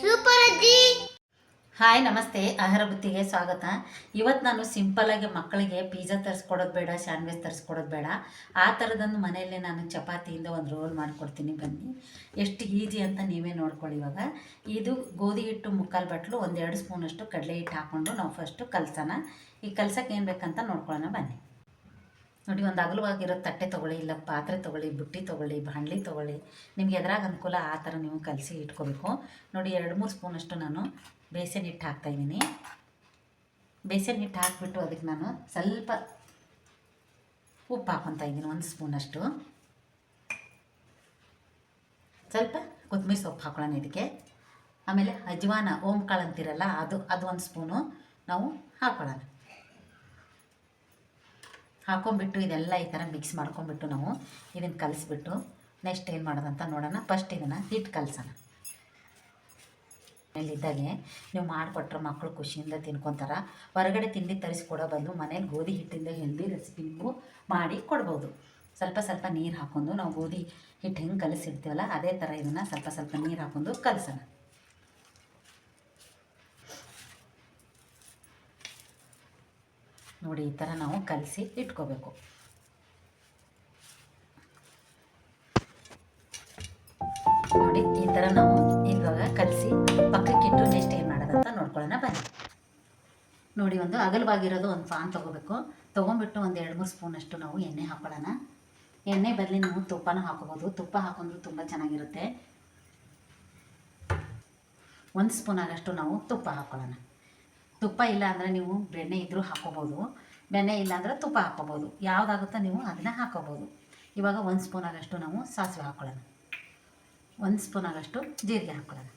Super ಅಜ್ಜಿ hi ನಮಸ್ತೆ. ಆಹಾರ ಬುತ್ತಿಗೆ ಸ್ವಾಗತ. ಇವತ್ತು ನಾನು ಸಿಂಪಲ್ಲಾಗಿ ಮಕ್ಕಳಿಗೆ ಪಿಜ್ಜಾ ತರಿಸ್ಕೊಡೋದು ಬೇಡ ಸ್ಯಾಂಡ್ವಿಚ್ ತರಿಸ್ಕೊಡೋದು ಬೇಡ. ಆ ಥರದೊಂದು ಮನೆಯಲ್ಲೇ ನಾನು ಚಪಾತಿಯಿಂದ ಒಂದು ರೋಲ್ ಮಾಡಿಕೊಡ್ತೀನಿ ಬನ್ನಿ. ಎಷ್ಟು ಈಜಿ ಅಂತ ನೀವೇ ನೋಡ್ಕೊಳ್ಳಿ ಇವಾಗ. ಇದು ಗೋಧಿ ಹಿಟ್ಟು ಮುಕ್ಕಾಲು ಬಟ್ಲು, ಒಂದೆರಡು ಸ್ಪೂನಷ್ಟು ಕಡಲೆ ಹಿಟ್ಟು ಹಾಕ್ಕೊಂಡು ನಾವು ಫಸ್ಟು ಕಲಸೋಣ. ಈ ಕಲ್ಸಕ್ಕೆ ಏನು ಬೇಕಂತ ನೋಡ್ಕೊಳ್ಳೋಣ ಬನ್ನಿ. ನೋಡಿ, ಒಂದು ಅಗಲವಾಗಿರೋ ತಟ್ಟೆ ತೊಗೊಳ್ಳಿ, ಇಲ್ಲ ಪಾತ್ರೆ ತೊಗೊಳ್ಳಿ, ಬುಟ್ಟಿ ತೊಗೊಳ್ಳಿ, ಬಾಣಲಿ ತೊಗೊಳ್ಳಿ, ನಿಮ್ಗೆ ಎದ್ರಾಗ ಅನುಕೂಲ ಆ ಥರ ನೀವು ಕಲಸಿ ಇಟ್ಕೋಬೇಕು. ನೋಡಿ, ಎರಡು ಮೂರು ಸ್ಪೂನಷ್ಟು ನಾನು ಬೇಸನ್ ಹಿಟ್ಟು ಹಾಕ್ತಾಯಿದ್ದೀನಿ ಬೇಸನ್ ಹಿಟ್ಟು ಹಾಕ್ಬಿಟ್ಟು ಅದಕ್ಕೆ ನಾನು ಸ್ವಲ್ಪ ಉಪ್ಪು ಹಾಕ್ಕೊತಾ ಇದ್ದೀನಿ, ಒಂದು ಸ್ಪೂನಷ್ಟು. ಸ್ವಲ್ಪ ಕೊತ್ತಂಬರಿ ಸೊಪ್ಪು ಹಾಕೊಳ್ಳೋಣ ಇದಕ್ಕೆ. ಆಮೇಲೆ ಅಜ್ವಾನ, ಓಂಕಾಳು ಅಂತೀರಲ್ಲ, ಅದು ಅದು ಒಂದು ಸ್ಪೂನು ನಾವು ಹಾಕೊಳ್ಳೋಣ. ಹಾಕೊಂಡ್ಬಿಟ್ಟು ಇದೆಲ್ಲ ಈ ಥರ ಮಿಕ್ಸ್ ಮಾಡ್ಕೊಂಡ್ಬಿಟ್ಟು ನಾವು ಇದನ್ನು ಕಲಿಸ್ಬಿಟ್ಟು ನೆಕ್ಸ್ಟ್ ಏನು ಮಾಡೋದಂತ ನೋಡೋಣ. ಫಸ್ಟ್ ಇದನ್ನು ಹಿಟ್ಟು ಕಲಸೋಣ. ಇಲ್ಲಿದ್ದಾಗೆ ನೀವು ಮಾಡಿಕೊಟ್ರೆ ಮಕ್ಕಳು ಖುಷಿಯಿಂದ ತಿನ್ಕೊತಾರೆ. ಹೊರಗಡೆ ತಿಂಡಿ ತರಿಸ್ಕೊಡೋ ಬದಲು ಮನೇಲಿ ಗೋಧಿ ಹಿಟ್ಟಿಂದ ಹೆಲ್ದಿ ರೆಸಿಪಿ ಮಾಡಿ ಕೊಡ್ಬೋದು. ಸ್ವಲ್ಪ ಸ್ವಲ್ಪ ನೀರು ಹಾಕೊಂಡು ನಾವು ಗೋಧಿ ಹಿಟ್ಟು ಹೆಂಗೆ ಕಲಸಿಡ್ತೀವಲ್ಲ ಅದೇ ಥರ ಇದನ್ನು ಸ್ವಲ್ಪ ಸ್ವಲ್ಪ ನೀರು ಹಾಕೊಂಡು ಕಲಸೋಣ. ನೋಡಿ, ಈ ಥರ ನಾವು ಕಲಸಿ ಇಟ್ಕೋಬೇಕು. ನೋಡಿ, ಈ ಥರ ನಾವು ಇವಾಗ ಕಲಸಿ ಪಕ್ಕಕ್ಕಿಟ್ಟು ನೆಕ್ಸ್ಟ್ ಏನು ಮಾಡೋದಂತ ನೋಡ್ಕೊಳ್ಳೋಣ, ಬನ್ನಿ. ನೋಡಿ, ಒಂದು ಅಗಲವಾಗಿರೋದು ಒಂದು ಫಾನ್ ತೊಗೋಬೇಕು. ತೊಗೊಂಬಿಟ್ಟು ಒಂದು ಎರಡು ಮೂರು ಸ್ಪೂನಷ್ಟು ನಾವು ಎಣ್ಣೆ ಹಾಕೊಳ್ಳೋಣ. ಎಣ್ಣೆ ಬದಲಿ ನಾವು ತುಪ್ಪನ ಹಾಕೋಬೋದು. ತುಪ್ಪ ಹಾಕೊಂಡ್ರೂ ತುಂಬ ಚೆನ್ನಾಗಿರುತ್ತೆ. ಒಂದು ಸ್ಪೂನ್ ಆಗಷ್ಟು ನಾವು ತುಪ್ಪ ಹಾಕೊಳ್ಳೋಣ. ತುಪ್ಪ ಇಲ್ಲ ಅಂದರೆ ನೀವು ಬೆಣ್ಣೆ ಇದ್ದರೂ ಹಾಕೋಬೋದು. ಬೆಣ್ಣೆ ಇಲ್ಲ ಅಂದರೆ ತುಪ್ಪ ಹಾಕೋಬೋದು. ಯಾವುದಾಗುತ್ತೋ ನೀವು ಅದನ್ನು ಹಾಕೋಬೋದು. ಇವಾಗ ಒಂದು ಸ್ಪೂನ್ ಆಗಷ್ಟು ನಾವು ಸಾಸಿವೆ ಹಾಕ್ಕೊಳ್ಳೋಣ ಒಂದು ಸ್ಪೂನ್ ಆಗಷ್ಟು ಜೀರಿಗೆ ಹಾಕ್ಕೊಳ್ಳೋಣ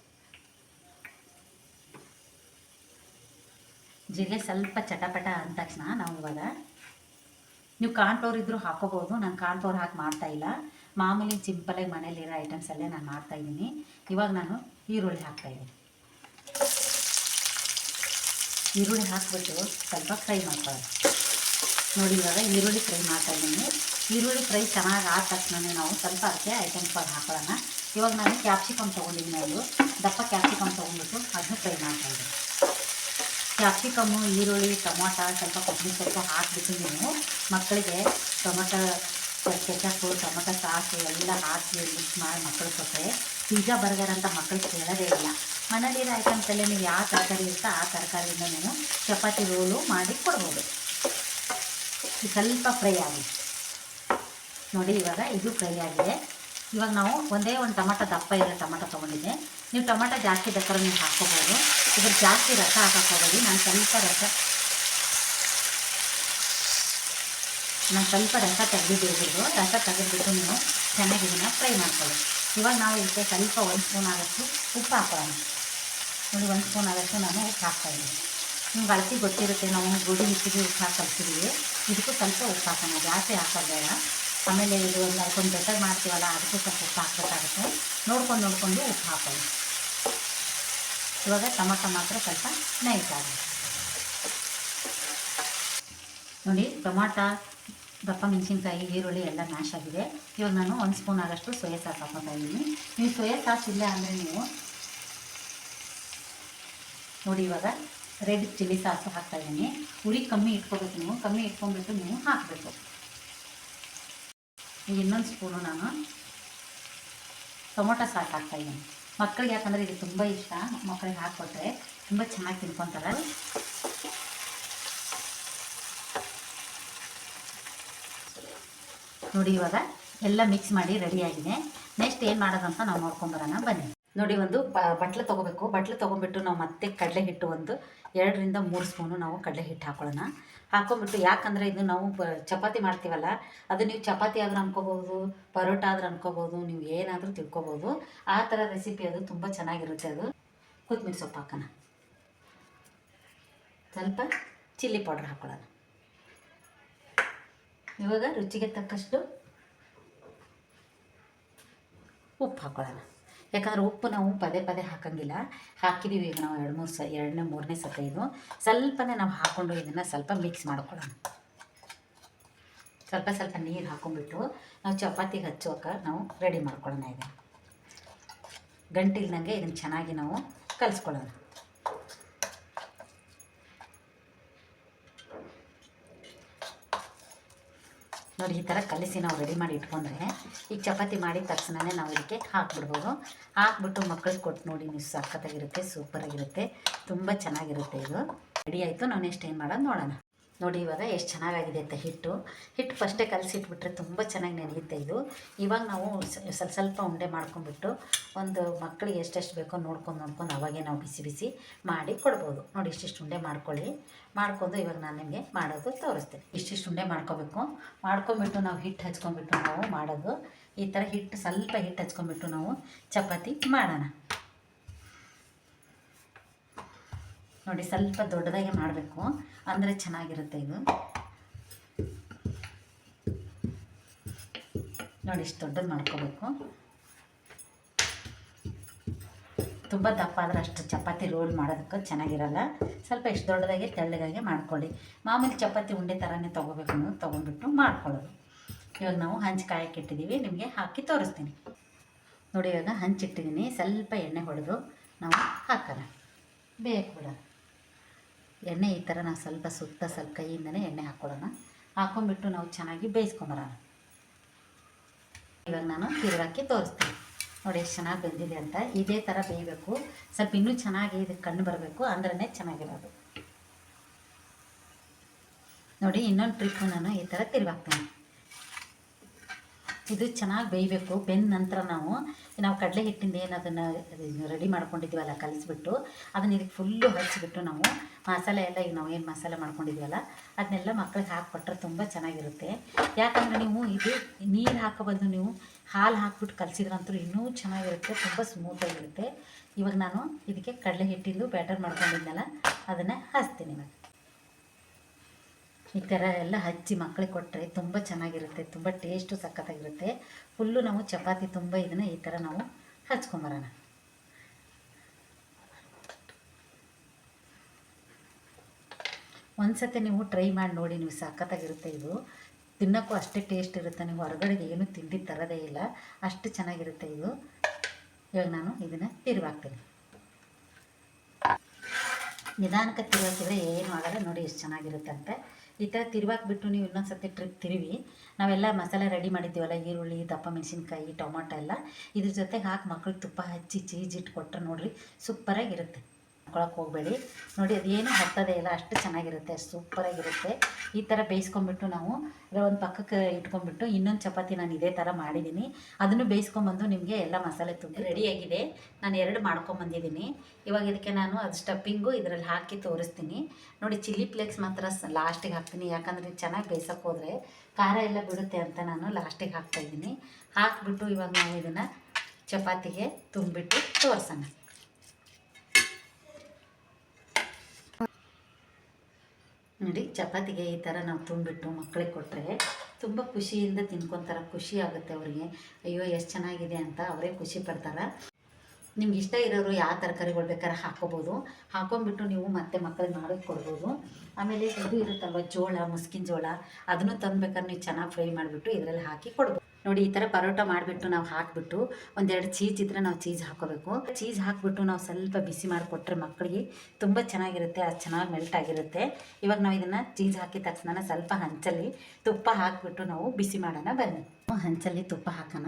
ಜೀರಿಗೆ ಸ್ವಲ್ಪ ಚಟಪಟ ಅಂದ ತಕ್ಷಣ ನಾವು ಇವಾಗ ನೀವು ಕಾರ್ನ್ಫ್ಲವರ್ ಇದ್ದರೂ ಹಾಕೋಬೋದು. ನಾನು ಕಾರ್ನ್ಫ್ಲವರ್ ಹಾಕಿ ಮಾಡ್ತಾ ಇಲ್ಲ. ಮಾಮೂಲಿ ಸಿಂಪಲಾಗಿ ಮನೇಲಿರೋ ಐಟಮ್ಸಲ್ಲೇ ನಾನು ಮಾಡ್ತಾಯಿದ್ದೀನಿ ಇವಾಗ ನಾನು ಈರುಳ್ಳಿ ಹಾಕ್ತಾಯಿದ್ದೀನಿ ಈರುಳ್ಳಿ ಹಾಕಿಬಿಟ್ಟು ಸ್ವಲ್ಪ ಫ್ರೈ ಮಾಡ್ತಾರೆ ನೋಡಿ, ಇವಾಗ ಈರುಳ್ಳಿ ಫ್ರೈ ಮಾಡ್ತಾ ಇದ್ದೀನಿ. ಈರುಳ್ಳಿ ಫ್ರೈ ಚೆನ್ನಾಗಿ ಆದ ತಕ್ಷಣ ನಾವು ಸ್ವಲ್ಪ ಅದಕ್ಕೆ ಐಟಮ್ಸ್ಗಳು ಹಾಕೊಳ್ಳೋಣ. ಇವಾಗ ನಾನು ಕ್ಯಾಪ್ಸಿಕಮ್ ತೊಗೊಂಡಿದ್ದೀನಿ ಅದು ದಪ್ಪ ಕ್ಯಾಪ್ಸಿಕಮ್ ತೊಗೊಂಡ್ಬಿಟ್ಟು ಅದನ್ನು ಫ್ರೈ ಮಾಡ್ತಾ ಇದ್ದೀನಿ. ಕ್ಯಾಪ್ಸಿಕಮ್ಮು ಈರುಳ್ಳಿ, ಟೊಮೊಟ ಸ್ವಲ್ಪ ಕೊಬ್ಬರಿ ಸೊಪ್ಪು ಹಾಕಿಬಿಟ್ಟು ನೀವು ಮಕ್ಕಳಿಗೆ ಟೊಮೊಟೊ ಕೆಚಪ್ಪು ಟೊಮೊಟೊ ಸಾಸು ಎಲ್ಲ ಹಾಕಿ ಮಿಕ್ಸ್ ಮಾಡಿ ಮಕ್ಕಳು ಕೊಟ್ಟರೆ ಪಿಜ್ಜಾ ಬರ್ಗರ್ ಅಂತ ಮಕ್ಕಳು ಕೇಳೋದೇ ಇಲ್ಲ. ಮನೇಲಿರೋ ಐಟಮ್ಸಲ್ಲೇ ನೀವು ಯಾವ ತರಕಾರಿ ಇರುತ್ತೋ ಆ ತರಕಾರಿಯಿಂದ ನೀವು ಚಪಾತಿ ರೋಲು ಮಾಡಿ ಕೊಡ್ಬೋದು. ಸ್ವಲ್ಪ ಫ್ರೈ ಆಗಿ ನೋಡಿ, ಇವಾಗ ಇದು ಫ್ರೈ ಆಗಿದೆ. ಇವಾಗ ನಾವು ಒಂದೇ ಒಂದು ಟೊಮಟೊ ದಪ್ಪ ಇರೋ ಟೊಮಟೊ ತೊಗೊಂಡಿದ್ದೆ. ನೀವು ಟೊಮಟೊ ಜಾಸ್ತಿ ಬೇಕಾದ್ರೆ ನೀವು ಹಾಕ್ಕೋಬೋದು. ಇದ್ರ ಜಾಸ್ತಿ ರಸ ಹಾಕಕ್ಕೆ ಹೋಗೋದು ನಾನು ಸ್ವಲ್ಪ ರಸ ನಾನು ಸ್ವಲ್ಪ ರಸ ತೆಗೆದಿದ್ದು ರಸ ತೆಗೆದುಬಿಟ್ಟು ನೀವು ಚೆನ್ನಾಗಿ ಇದನ್ನು ಫ್ರೈ ಮಾಡ್ಕೊಳ್ಳಿ. ಇವಾಗ ನಾವು ಇದಕ್ಕೆ ಸ್ವಲ್ಪ ಒಂದು ಸ್ಪೂನ್ ಆಗೋಷ್ಟು ಉಪ್ಪು ಹಾಕೋಣ ನೋಡಿ, ಒಂದು ಸ್ಪೂನ್ ಆದಷ್ಟು ನಾನು ಉಪ್ಪು ಹಾಕ್ತಾಯಿದ್ದೀನಿ ನಿಮ್ಗೆ ಅಳತಿ ಗೊತ್ತಿರುತ್ತೆ, ನಾವು ಗೋಧಿ ಹಿಟ್ಟಿಗೆ ಉಪ್ಪು ಹಾಕಿ ಕಲಿಸಿದ್ದೀವಿ ಇದಕ್ಕೂ ಸ್ವಲ್ಪ ಉಪ್ಪು ಹಾಕೋಣ, ಜಾಸ್ತಿ ಹಾಕೋದು ಬೇಡ. ಆಮೇಲೆ ಇದು ಒಂದು ಅದಕ್ಕೊಂದು ಬೆಟರ್ ಮಾಡ್ತೀವಲ್ಲ, ಅದಕ್ಕೂ ಸ್ವಲ್ಪ ಉಪ್ಪು ಹಾಕಬೇಕಾಗುತ್ತೆ. ನೋಡ್ಕೊಂಡು, ನೋಡಿಕೊಂಡು ಉಪ್ಪು ಹಾಕೊಳ್ಳಿ ಇವಾಗ ಟೊಮಟೊ ಮಾತ್ರ ಸ್ವಲ್ಪ ನೈಟ್ ನೋಡಿ, ಟೊಮಾಟ, ದಪ್ಪ ಮೆಣಸಿನ್ಕಾಯಿ, ಈರುಳ್ಳಿ ಎಲ್ಲ ಮ್ಯಾಶ್ ಆಗಿದೆ ಇವಾಗ ನಾನು ಒಂದು ಸ್ಪೂನ್ ಆಗೋಷ್ಟು ಸೋಯಾ ಸಾಸ್ ಹಾಕೋತಾ ಇದ್ದೀನಿ. ನೀವು ಸೋಯಾ ಸಾಸ್ ಇಲ್ಲ ಅಂದರೆ ನೀವು ನೋಡಿ ಇವಾಗ ರೆಡ್ ಚಿಲ್ಲಿ ಸಾಸು ಹಾಕ್ತಾಯಿದ್ದೀನಿ ಹುಳಿ ಕಮ್ಮಿ ಇಟ್ಕೋಬೇಕು ನೀವು. ಕಮ್ಮಿ ಇಟ್ಕೊಂಡ್ಬಿಟ್ಟು ನೀವು ಹಾಕಬೇಕು. ಇನ್ನೊಂದು ಸ್ಪೂನು ನಾನು ಟೊಮೊಟೊ ಸಾಸ್ ಹಾಕ್ತಾಯಿದ್ದೀನಿ ಮಕ್ಕಳಿಗೆ ಯಾಕಂದರೆ ಇದು ತುಂಬ ಇಷ್ಟ. ಮಕ್ಕಳಿಗೆ ಹಾಕ್ಕೊಟ್ರೆ ತುಂಬ ಚೆನ್ನಾಗಿ ತಿನ್ಕೊತಾರೆ. ನೋಡಿ ಇವಾಗ ಎಲ್ಲ ಮಿಕ್ಸ್ ಮಾಡಿ ರೆಡಿಯಾಗಿದೆ ನೆಕ್ಸ್ಟ್ ಏನು ಮಾಡೋದಂತ ನಾವು ನೋಡ್ಕೊಂಬರೋಣ ಬನ್ನಿ. ನೋಡಿ ಒಂದು ಬಟ್ಲು ತೊಗೋಬೇಕು. ಬಟ್ಲು ತೊಗೊಂಬಿಟ್ಟು ನಾವು ಮತ್ತೆ ಕಡಲೆ ಹಿಟ್ಟು ಒಂದು ಎರಡರಿಂದ ಮೂರು ಸ್ಪೂನು ನಾವು ಕಡಲೆ ಹಿಟ್ಟು ಹಾಕೊಳ್ಳೋಣ. ಹಾಕೊಂಡ್ಬಿಟ್ಟು ಯಾಕಂದರೆ ಇದು ನಾವು ಚಪಾತಿ ಮಾಡ್ತೀವಲ್ಲ, ಅದು ನೀವು ಚಪಾತಿ ಆದರೂ ಅನ್ಕೋಬೋದು, ಪರೋಟ ಆದ್ರೂ ಅನ್ಕೋಬೋದು, ನೀವು ಏನಾದರೂ ತಿಳ್ಕೊಬೋದು. ಆ ಥರ ರೆಸಿಪಿ ಅದು ತುಂಬ ಚೆನ್ನಾಗಿರುತ್ತೆ ಅದು. ಕೊತ್ತಂಬರಿ ಸೊಪ್ಪು ಹಾಕೋಣ. ಸ್ವಲ್ಪ ಚಿಲ್ಲಿ ಪೌಡ್ರ್ ಹಾಕೊಳ್ಳೋಣ. ಇವಾಗ ರುಚಿಗೆ ತಕ್ಕಷ್ಟು ಉಪ್ಪು ಹಾಕೊಳ್ಳೋಣ. ಯಾಕಂದ್ರೆ ಉಪ್ಪು ನಾವು ಪದೇ ಪದೇ ಹಾಕಂಗಿಲ್ಲ. ಹಾಕಿದ್ದೀವಿ ಈಗ ನಾವು ಎರಡು ಮೂರು ಸ, ಎರಡನೇ, ಮೂರನೇ ಸತ ಇದು. ಸ್ವಲ್ಪನೇ ನಾವು ಹಾಕ್ಕೊಂಡು ಇದನ್ನು ಸ್ವಲ್ಪ ಮಿಕ್ಸ್ ಮಾಡ್ಕೊಳ್ಳೋಣ. ಸ್ವಲ್ಪ ಸ್ವಲ್ಪ ನೀರು ಹಾಕೊಂಡ್ಬಿಟ್ಟು ನಾವು ಚಪಾತಿಗೆ ಹಚ್ಚೋಕೆ ನಾವು ರೆಡಿ ಮಾಡ್ಕೊಳ್ಳೋಣ ಈಗ. ಗಂಟಿಲ್ದಂಗೆ ಇದನ್ನು ಚೆನ್ನಾಗಿ ನಾವು ಕಲಿಸ್ಕೊಳ್ಳೋಣ. ನೋಡಿ, ಈ ಥರ ಕಲಿಸಿ ನಾವು ರೆಡಿ ಮಾಡಿ ಇಟ್ಕೊಂಡ್ರೆ, ಈಗ ಚಪಾತಿ ಮಾಡಿದ ತಕ್ಷಣವೇ ನಾವು ಇದಕ್ಕೆ ಹಾಕ್ಬಿಡ್ಬೋದು. ಹಾಕ್ಬಿಟ್ಟು ಮಕ್ಕಳಿಗೆ ಕೊಟ್ಟು ನೋಡಿ, ನೀವು ಸಖತ್ತಾಗಿರುತ್ತೆ ಸೂಪರಾಗಿರುತ್ತೆ ತುಂಬ ಚೆನ್ನಾಗಿರುತ್ತೆ ಇದು. ರೆಡಿ ಆಯಿತು ನಾವು ನೆಕ್ಸ್ಟ್ ಏನು ಮಾಡೋದು ನೋಡೋಣ. ನೋಡಿ, ಇವಾಗ ಎಷ್ಟು ಚೆನ್ನಾಗಾಗಿದೆ ಅಂತ ಹಿಟ್ಟು. ಹಿಟ್ಟು ಫಸ್ಟೇ ಕಲಸಿಟ್ಬಿಟ್ರೆ ತುಂಬ ಚೆನ್ನಾಗಿ ನೆನೆಯುತ್ತೆ ಇದು. ಇವಾಗ ನಾವು ಸ್ವಲ್ಪ ಸ್ವಲ್ಪ ಉಂಡೆ ಮಾಡ್ಕೊಂಡ್ಬಿಟ್ಟು ಒಂದು ಮಕ್ಕಳಿಗೆ ಎಷ್ಟೆಷ್ಟು ಬೇಕೋ ನೋಡ್ಕೊಂಡು ನೋಡ್ಕೊಂಡು ಅವಾಗೆ ನಾವು ಬಿಸಿ ಬಿಸಿ ಮಾಡಿ ಕೊಡ್ಬೋದು. ನೋಡಿ, ಇಷ್ಟಿಷ್ಟು ಉಂಡೆ ಮಾಡ್ಕೊಳ್ಳಿ. ಮಾಡ್ಕೊಂಡು ಇವಾಗ ನಾನು ನಿಮಗೆ ಮಾಡೋದು ತೋರಿಸ್ತೇನೆ. ಇಷ್ಟಿಷ್ಟು ಉಂಡೆ ಮಾಡ್ಕೋಬೇಕು. ಮಾಡ್ಕೊಂಬಿಟ್ಟು ನಾವು ಹಿಟ್ಟು ಹಚ್ಕೊಂಬಿಟ್ಟು ನಾವು ಮಾಡೋದು. ಈ ಥರ ಹಿಟ್ಟು ಸ್ವಲ್ಪ ಹಿಟ್ಟು ಹಚ್ಕೊಂಡ್ಬಿಟ್ಟು ನಾವು ಚಪಾತಿ ಮಾಡೋಣ. ನೋಡಿ, ಸ್ವಲ್ಪ ದೊಡ್ಡದಾಗೆ ಮಾಡಬೇಕು. ಅಂದರೆ ಚೆನ್ನಾಗಿರುತ್ತೆ ಇದು. ನೋಡಿ, ಇಷ್ಟು ದೊಡ್ಡದು ಮಾಡ್ಕೋಬೇಕು. ತುಂಬ ದಪ್ಪ ಆದರೆ ಅಷ್ಟು ಚಪಾತಿ ರೋಲ್ ಮಾಡೋದಕ್ಕೆ ಚೆನ್ನಾಗಿರಲ್ಲ. ಸ್ವಲ್ಪ ಇಷ್ಟು ದೊಡ್ಡದಾಗಿ, ತೆಳ್ಳಗಾಗೆ ಮಾಡ್ಕೊಳ್ಳಿ. ಮಾಮೂಲಿ ಚಪಾತಿ ಉಂಡೆ ಥರನೇ ತೊಗೋಬೇಕು ಅನ್ನೋದು ತೊಗೊಂಡ್ಬಿಟ್ಟು ಮಾಡ್ಕೊಳ್ಳೋದು. ಇವಾಗ ನಾವು ಹಂಚು ಕಾಯಕ್ಕೆ ಇಟ್ಟಿದ್ದೀವಿ ನಿಮಗೆ ಹಾಕಿ ತೋರಿಸ್ತೀನಿ. ನೋಡಿ, ಇವಾಗ ಹಂಚಿಟ್ಟಿದ್ದೀನಿ ಸ್ವಲ್ಪ ಎಣ್ಣೆ ಹೊಡೆದು ನಾವು ಹಾಕೋಣ. ಬೇಕು ಬಿಡ. ಎಣ್ಣೆ ಈ ಥರ ನಾವು ಸ್ವಲ್ಪ ಸುತ್ತ ಸ್ವಲ್ಪ ಕೈಯಿಂದನೇ ಎಣ್ಣೆ ಹಾಕ್ಕೊಳ್ಳೋಣ. ಹಾಕೊಂಡ್ಬಿಟ್ಟು ನಾವು ಚೆನ್ನಾಗಿ ಬೇಯಿಸ್ಕೊಂಬರೋಣ ಇವಾಗ ನಾನು ತಿರುಗಾಕಿ ತೋರಿಸ್ತೀನಿ. ನೋಡಿ ಎಷ್ಟು ಚೆನ್ನಾಗಿ ಬೆಂದಿದೆ ಅಂತ. ಇದೇ ಥರ ಬೇಯಬೇಕು. ಸ್ವಲ್ಪ ಇನ್ನೂ ಚೆನ್ನಾಗಿ ಇದಕ್ಕೆ ಕಣ್ಣು ಬರಬೇಕು. ಅಂದ್ರೇ ಚೆನ್ನಾಗಿರೋದು. ನೋಡಿ ಇನ್ನೊಂದು ಟ್ರಿಪ್ಪು ನಾನು ಈ ಥರ ತಿರುಗಾಕ್ತೀನಿ. ಇದು ಚೆನ್ನಾಗಿ ಬೇಯಬೇಕು. ಬೆಂದ ನಂತರ ನಾವು ನಾವು ಕಡಲೆ ಹಿಟ್ಟಿಂದ ಏನು ಅದನ್ನು ರೆಡಿ ಮಾಡ್ಕೊಂಡಿದ್ದೀವಲ್ಲ ಕಲಿಸ್ಬಿಟ್ಟು ಅದನ್ನ ಇದಕ್ಕೆ ಫುಲ್ಲು ಹಚ್ಚಿಬಿಟ್ಟು ನಾವು ಮಸಾಲೆ ಎಲ್ಲ ಈಗ ನಾವು ಏನು ಮಸಾಲೆ ಮಾಡ್ಕೊಂಡಿದ್ದೀವಲ್ಲ ಅದನ್ನೆಲ್ಲ ಮಕ್ಕಳಿಗೆ ಹಾಕಿಕೊಟ್ರೆ ತುಂಬ ಚೆನ್ನಾಗಿರುತ್ತೆ. ಯಾಕಂದರೆ ನೀವು ಇದು ನೀರು ಹಾಕೋ ಬದಲು ನೀವು ಹಾಲು ಹಾಕ್ಬಿಟ್ಟು ಕಲಸಿದ್ರಂತೂ ಇನ್ನೂ ಚೆನ್ನಾಗಿರುತ್ತೆ, ತುಂಬ ಸ್ಮೂತಾಗಿರುತ್ತೆ ಇವಾಗ ನಾನು ಇದಕ್ಕೆ ಕಡಲೆ ಹಿಟ್ಟಿಂದು ಬ್ಯಾಟರ್ ಮಾಡ್ಕೊಂಡಿದ್ನಲ್ಲ, ಅದನ್ನು ಹಾಸ್ತೀನಿ ಇವಾಗ ಈ ಥರ ಎಲ್ಲ ಹಚ್ಚಿ ಮಕ್ಕಳಿಗೆ ಕೊಟ್ಟರೆ ತುಂಬ ಚೆನ್ನಾಗಿರುತ್ತೆ, ತುಂಬ ಟೇಸ್ಟು ಸಖತ್ತಾಗಿರುತ್ತೆ. ಫುಲ್ಲು ನಾವು ಚಪಾತಿ ತುಂಬ ಇದನ್ನು ಈ ಥರ ನಾವು ಹಚ್ಕೊಂಬರೋಣ. ಒಂದ್ಸತಿ ನೀವು ಟ್ರೈ ಮಾಡಿ ನೋಡಿ ನೀವು ಸಖತ್ತಾಗಿರುತ್ತೆ ಇದು. ತಿನ್ನೋಕ್ಕೂ ಅಷ್ಟೇ ಟೇಸ್ಟ್ ಇರುತ್ತೆ, ನೀವು ಹೊರಗಡೆಗೆ ಏನು ತಿಂಡಿ ತರೋದೇ ಇಲ್ಲ, ಅಷ್ಟು ಚೆನ್ನಾಗಿರುತ್ತೆ ಇದು. ಇವಾಗ ನಾನು ಇದನ್ನು ತಿರುವಾಕ್ತೀನಿ. ನಿಧಾನಕ್ಕೆ ತಿರುವಾಕಿದ್ರೆ ಏನು ಆಗಲ್ಲ, ನೋಡಿ ಎಷ್ಟು ಚೆನ್ನಾಗಿರುತ್ತೆ ಅಂತ ಈ ಥರ ತಿರುವಾಕ್ಬಿಟ್ಟು ನೀವು ಇನ್ನೊಂದು ಸರ್ತಿ ಟ್ರಿಪ್ ತಿರುವಿ. ನಾವೆಲ್ಲ ಮಸಾಲೆ ರೆಡಿ ಮಾಡಿದ್ದೀವಲ್ಲ, ಈರುಳ್ಳಿ, ದಪ್ಪ ಮೆಣಸಿನ್ಕಾಯಿ, ಟೊಮೊಟೊ ಎಲ್ಲ. ಇದ್ರ ಜೊತೆಗೆ ಹಾಕಿ ಮಕ್ಳಿಗೆ ತುಪ್ಪ ಹಚ್ಚಿ, ಚೀಸ್ ಇಟ್ಟು ಕೊಟ್ಟರೆ ನೋಡಿರಿ ಸೂಪರಾಗಿರುತ್ತೆ ಹಾಕೊಳಕ್ಕೆ ಹೋಗಬೇಡಿ. ನೋಡಿ ಅದೇನು ಹತ್ತದೇ ಇಲ್ಲ. ಅಷ್ಟು ಚೆನ್ನಾಗಿರುತ್ತೆ, ಸೂಪರಾಗಿರುತ್ತೆ. ಈ ಥರ ಬೇಯಿಸ್ಕೊಂಬಿಟ್ಟು ನಾವು ಒಂದು ಪಕ್ಕಕ್ಕೆ ಇಟ್ಕೊಂಡ್ಬಿಟ್ಟು ಇನ್ನೊಂದು ಚಪಾತಿ ನಾನು ಇದೇ ಥರ ಮಾಡಿದ್ದೀನಿ. ಅದನ್ನು ಬೇಯಿಸ್ಕೊಂಬಂದು ನಿಮಗೆ ಎಲ್ಲ ಮಸಾಲೆ ತುಂಬ ರೆಡಿಯಾಗಿದೆ. ನಾನು ಎರಡು ಮಾಡ್ಕೊಂಬಂದಿದ್ದೀನಿ. ಇವಾಗ ಇದಕ್ಕೆ ನಾನು ಅದು ಸ್ಟಫಿಂಗು ಇದರಲ್ಲಿ ಹಾಕಿ ತೋರಿಸ್ತೀನಿ. ನೋಡಿ, ಚಿಲ್ಲಿ ಫ್ಲೇಕ್ಸ್ ಮಾತ್ರ ಲಾಸ್ಟಿಗೆ ಹಾಕ್ತೀನಿ. ಯಾಕಂದರೆ ಚೆನ್ನಾಗಿ ಬೇಯಿಸೋಕೆ ಹೋದರೆ ಖಾರ ಎಲ್ಲ ಬಿಡುತ್ತೆ ಅಂತ ನಾನು ಲಾಸ್ಟಿಗೆ ಹಾಕ್ತಾಯಿದ್ದೀನಿ. ಹಾಕ್ಬಿಟ್ಟು ಇವಾಗ ನಾವು ಇದನ್ನು ಚಪಾತಿಗೆ ತುಂಬಿಟ್ಟು ತೋರಿಸೋಣ. ನೋಡಿ, ಚಪಾತಿಗೆ ಈ ಥರ ನಾವು ತುಂಬಿಟ್ಟು ಮಕ್ಕಳಿಗೆ ಕೊಟ್ಟರೆ ತುಂಬ ಖುಷಿಯಿಂದ ತಿನ್ಕೊತಾರೆ, ಖುಷಿ ಆಗುತ್ತೆ ಅವರಿಗೆ. ಅಯ್ಯೋ, ಎಷ್ಟು ಚೆನ್ನಾಗಿದೆ ಅಂತ ಅವರೇ ಖುಷಿ ಪಡ್ತಾರೆ. ನಿಮ್ಗೆ ಇಷ್ಟ ಇರೋರು ಯಾವ ತರಕಾರಿಗಳು ಬೇಕಾದ್ರೆ ಹಾಕೋಬೋದು. ಹಾಕೊಂಡ್ಬಿಟ್ಟು ನೀವು ಮತ್ತೆ ಮಕ್ಕಳಿಗೆ ಮಾಡೋದು ಕೊಡ್ಬೋದು. ಆಮೇಲೆ ಇದು ಇರುತ್ತಲ್ವ, ಜೋಳ, ಮುಸ್ಕಿನ ಜೋಳ, ಅದನ್ನು ತಂದ್ಬೇಕಾದ್ರೆ ನೀವು ಚೆನ್ನಾಗಿ ಫ್ರೈ ಮಾಡಿಬಿಟ್ಟು ಇದರಲ್ಲಿ ಹಾಕಿ ಕೊಡ್ಬೋದು. ನೋಡಿ, ಈ ಥರ ಪರೋಟ ಮಾಡಿಬಿಟ್ಟು ನಾವು ಹಾಕಿಬಿಟ್ಟು ಒಂದೆರಡು ಚೀಸ್ ಇದ್ದರೆ ನಾವು ಚೀಸ್ ಹಾಕೋಬೇಕು. ಚೀಸ್ ಹಾಕಿಬಿಟ್ಟು ನಾವು ಸ್ವಲ್ಪ ಬಿಸಿ ಮಾಡಿಕೊಟ್ರೆ ಮಕ್ಕಳಿಗೆ ತುಂಬ ಚೆನ್ನಾಗಿರುತ್ತೆ, ಅದು ಚೆನ್ನಾಗಿ ಮೆಲ್ಟ್ ಆಗಿರುತ್ತೆ. ಇವಾಗ ನಾವು ಇದನ್ನು ಚೀಸ್ ಹಾಕಿದ ತಕ್ಷಣ ಸ್ವಲ್ಪ ಹಂಚಲ್ಲಿ ತುಪ್ಪ ಹಾಕಿಬಿಟ್ಟು ನಾವು ಬಿಸಿ ಮಾಡೋಣ ಬನ್ನಿ. ಹಂಚಲ್ಲಿ ತುಪ್ಪ ಹಾಕೋಣ.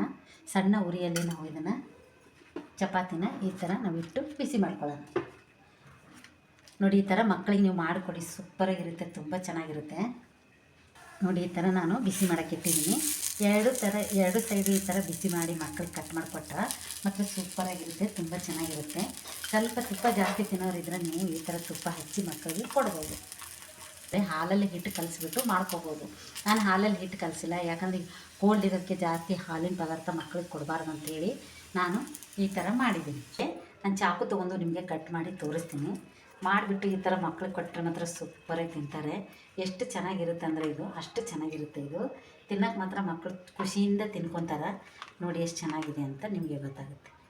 ಸಣ್ಣ ಉರಿಯಲ್ಲಿ ನಾವು ಇದನ್ನು ಚಪಾತಿನ ಈ ಥರ ಇಟ್ಟು ಬಿಸಿ ಮಾಡ್ಕೊಳ್ಳೋಣ. ನೋಡಿ, ಈ ಥರ ಮಕ್ಕಳಿಗೆ ನೀವು ಮಾಡಿಕೊಡಿ, ಸೂಪರಾಗಿರುತ್ತೆ, ತುಂಬ ಚೆನ್ನಾಗಿರುತ್ತೆ. ನೋಡಿ, ಈ ಥರ ನಾನು ಬಿಸಿ ಮಾಡೋಕ್ಕೆ ಇಟ್ಟಿದ್ದೀನಿ. ಎರಡು ಥರ, ಎರಡು ಸೈಡ್ ಈ ಥರ ಬಿಸಿ ಮಾಡಿ ಮಕ್ಕಳಿಗೆ ಕಟ್ ಮಾಡಿಕೊಟ್ರೆ ಮತ್ತು ಸೂಪರಾಗಿರುತ್ತೆ ತುಂಬ ಚೆನ್ನಾಗಿರುತ್ತೆ. ಸ್ವಲ್ಪ ತುಪ್ಪ ಜಾಸ್ತಿ ತಿನ್ನೋರಿದ್ರೆ ನೀವು ಈ ಥರ ತುಪ್ಪ ಹಚ್ಚಿ ಮಕ್ಕಳಿಗೆ ಕೊಡ್ಬೋದು. ಅದೇ ಹಾಲಲ್ಲಿ ಹಿಟ್ಟು ಕಲಿಸ್ಬಿಟ್ಟು ಮಾಡ್ಕೋಬೋದು. ನಾನು ಹಾಲಲ್ಲಿ ಹಿಟ್ಟು ಕಲಿಸಿಲ್ಲ, ಯಾಕಂದರೆ ಕೋಲ್ಡ್ ಇರೋಕ್ಕೆ ಜಾಸ್ತಿ ಹಾಲಿನ ಪದಾರ್ಥ ಮಕ್ಕಳಿಗೆ ಕೊಡಬಾರ್ದು ಅಂತೇಳಿ ನಾನು ಈ ಥರ ಮಾಡಿದ್ದೀನಿ. ನಾನು ಚಾಕು ತೊಗೊಂಡು ನಿಮಗೆ ಕಟ್ ಮಾಡಿ ತೋರಿಸ್ತೀನಿ. ಮಾಡಿಬಿಟ್ಟು ಈ ಥರ ಮಕ್ಳಿಗೆ ಕೊಟ್ಟರೆ ಮಾತ್ರ ಸೂಪರಾಗಿ ತಿಂತಾರೆ. ಎಷ್ಟು ಚೆನ್ನಾಗಿರುತ್ತೆ ಅಂದರೆ ಇದು, ಅಷ್ಟು ಚೆನ್ನಾಗಿರುತ್ತೆ ಇದು. ತಿನ್ನೋಕೆ ಮಾತ್ರ ಮಕ್ಕಳು ಖುಷಿಯಿಂದ ತಿನ್ಕೊತಾರೆ. ನೋಡಿ, ಎಷ್ಟು ಚೆನ್ನಾಗಿದೆ ಅಂತ ನಿಮಗೆ ಗೊತ್ತಾಗುತ್ತೆ.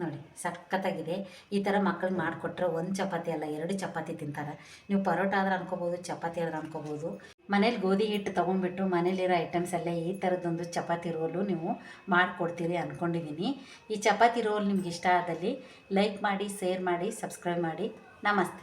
ನೋಡಿ, ಸಖತ್ತಾಗಿದೆ. ಈ ಥರ ಮಕ್ಳಿಗೆ ಮಾಡಿಕೊಟ್ರೆ ಒಂದು ಚಪಾತಿ ಅಲ್ಲ, ಎರಡು ಚಪಾತಿ ತಿಂತಾರೆ. ನೀವು ಪರೋಟ ಆದ್ರೆ ಅನ್ಕೋಬೋದು, ಚಪಾತಿ ಆದ್ರೆ ಅನ್ಕೋಬೋದು. ಮನೇಲಿ ಗೋಧಿ ಹಿಟ್ಟು ತೊಗೊಂಡ್ಬಿಟ್ಟು ಮನೇಲಿರೋ ಐಟಮ್ಸ್ ಎಲ್ಲ ಈ ಥರದ್ದೊಂದು ಚಪಾತಿ ರೋಲು ನೀವು ಮಾಡಿಕೊಡ್ತೀರಿ ಅಂದ್ಕೊಂಡಿದ್ದೀನಿ ಈ ಚಪಾತಿ ರೋಲ್ ನಿಮ್ಗೆ ಇಷ್ಟ ಆದಲ್ಲಿ ಲೈಕ್ ಮಾಡಿ ಶೇರ್ ಮಾಡಿ ಸಬ್ಸ್ಕ್ರೈಬ್ ಮಾಡಿ. ನಮಸ್ತೆ.